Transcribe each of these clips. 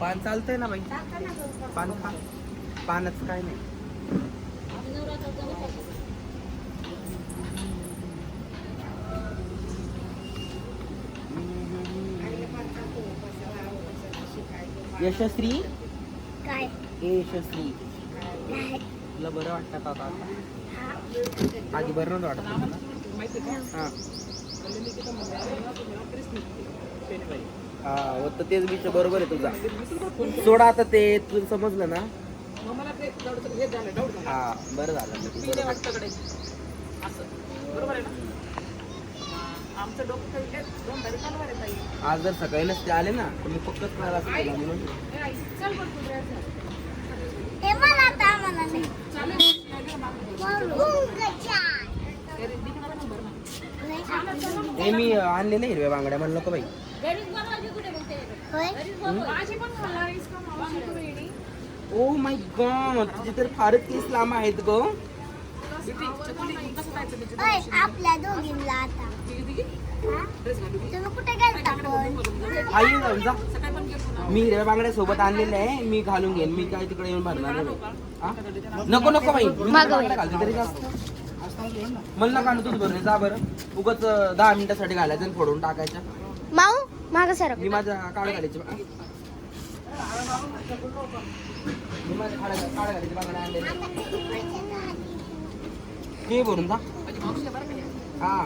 पान चालतंय ना बाई. पान खा. पानच काय नाही. यशस्वी? काय? ए यशस्वी. तुला बरं वाटतं का आता? आधी बरं नव्हतं वाटत हां. हा तर तेच विषय बरोबर आहे तुझा. सोडा आता ते तुला समजलं ना? हा बरं झालं बरोबर. आज जर सकाळी नसते आले ना तर मी फक्त खायला म्हणून हे मी आणले नाही. हिरव्या बांगड्या म्हणलं का बाई. ओ माय गॉड तुझे तर फारच केस लांब आहेत ग. आपल्या दोघींना आता? तुम्ही कुठे गेलता? आई जाऊन जा. मी हिरव्या बांगड्या सोबत आणलेल्या आहे. मी घालून घेईन. मी काय तिकडे येऊन भरणार नाही. हा? नको नको बाई. मी बांगड्या घालते तरी जास्त मला नका आणू तूच भरणे जा बरं. उगाच दहा मिनिटासाठी घालायचं आणि फोडून टाकायच्या माऊ माग सर मी माझ्या काळ घालायची बा- मी माझ्या काळ काळ घालायची बांगड्या आणलेल्या ते भरून जा. हा.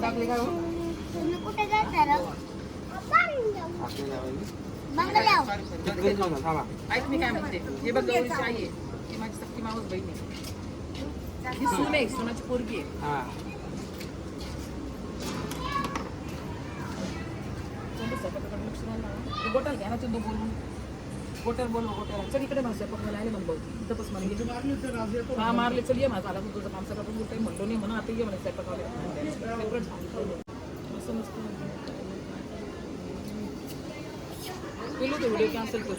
टाकले काय हो? तुम्ही कुठे टाकले नाही बाई. बंगल्यावर घरी जाऊन जा, थांबा ऐक मी काय म्हणते हे बघ गौरीची आई आहे ती माझी सक्ती मावस बहीण आहे ही सून आहे सुनाची पोरगी आहे हा घ्या ना चंदू बोलून गोट्याला बोलव गोट्याला चल इकडे भाषा पकडायला आले मग भाऊ बस मला हा मारले चल ये माझा आला तुझं काम सगळं पण काही म्हणलो नाही म्हणून आता ये म्हणे स्वयंपाकाला असं नसतं केलं ते व्हिडिओ कॅन्सल कर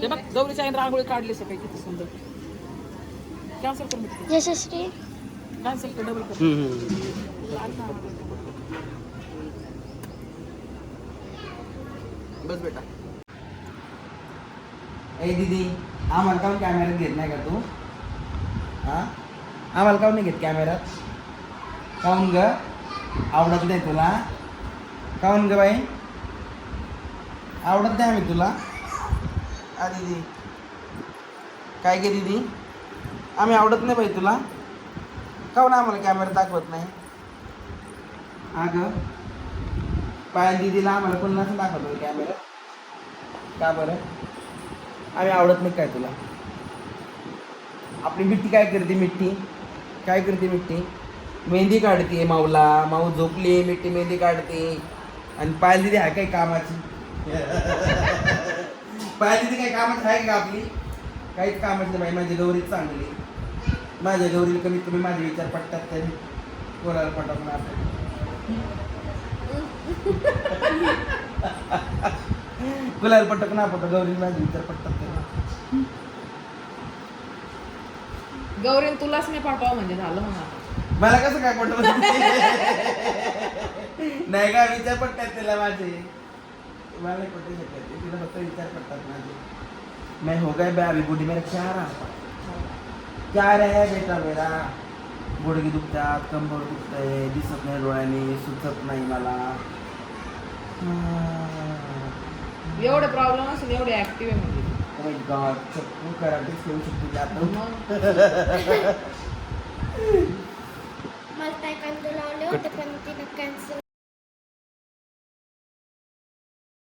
हे बघ गौरीच्या आईने रांगोळी काढली सकाळी किती सुंदर. कॅन्सल कर मी यशस्वी कॅन्सल कर डबल कर. बस बेटा. ए दीदी आम्हाला काऊन कॅमेऱ्यात घेत नाही का तू? हा? आम्हाला काऊन नाही घेत कॅमेऱ्यात काऊन ग? आवडत नाही तुला. काऊन ग बाई? आवडत नाही आम्ही तुला. आ दिदी. काय गे दीदी? आम्ही आवडत नाही बाई तुला. काऊन आम्हाला कॅमेरा दाखवत नाही? अगं पायल दिदीला आम्हाला पुन्हा दाखवतो कॅमेरा का बरं? आम्ही आवडत नाही काय तुला? आपली मिट्टी काय करते मिट्टी? काय करते मिट्टी? मेहंदी काढते माऊला. माऊ झोपली मिट्टी मेहंदी काढते. आणि पायल दिदी आहे काय कामाची? पायल दिदी काय कामाची आहे का आपली? काहीच कामाची नाही बाई माझी गौरीच चांगली. माझ्या गौरीला कमीत कमी माझे विचार पटतात तरी. कोणाला पटत नाही गुलाल पटक ना पटक गौरी माझे विचार पटतात तरी. गौरीन तुलाच नाही पाठवा म्हणजे झालं म्हणा. मला कसं काय पटत नाही का? विचार पटतात त्याला माझे. मला नाही पटू शकत तिला फक्त विचार पडतात माझे मैं हो गए बे अभी बुढ़ी मेरा क्या रहा? क्या रे बेटा मेरा? गुडघे दुखतात कंबर दुखतंय दिसत नाही डोळ्याने सुचत नाही मला एवढे प्रॉब्लेम असून एवढे ऍक्टिव्ह आहे म्हणजे ओ माय गॉड चक्कू कराटे खेळू शकतो आता मला काय कांदे लावले होते पण तिने कॅन्सल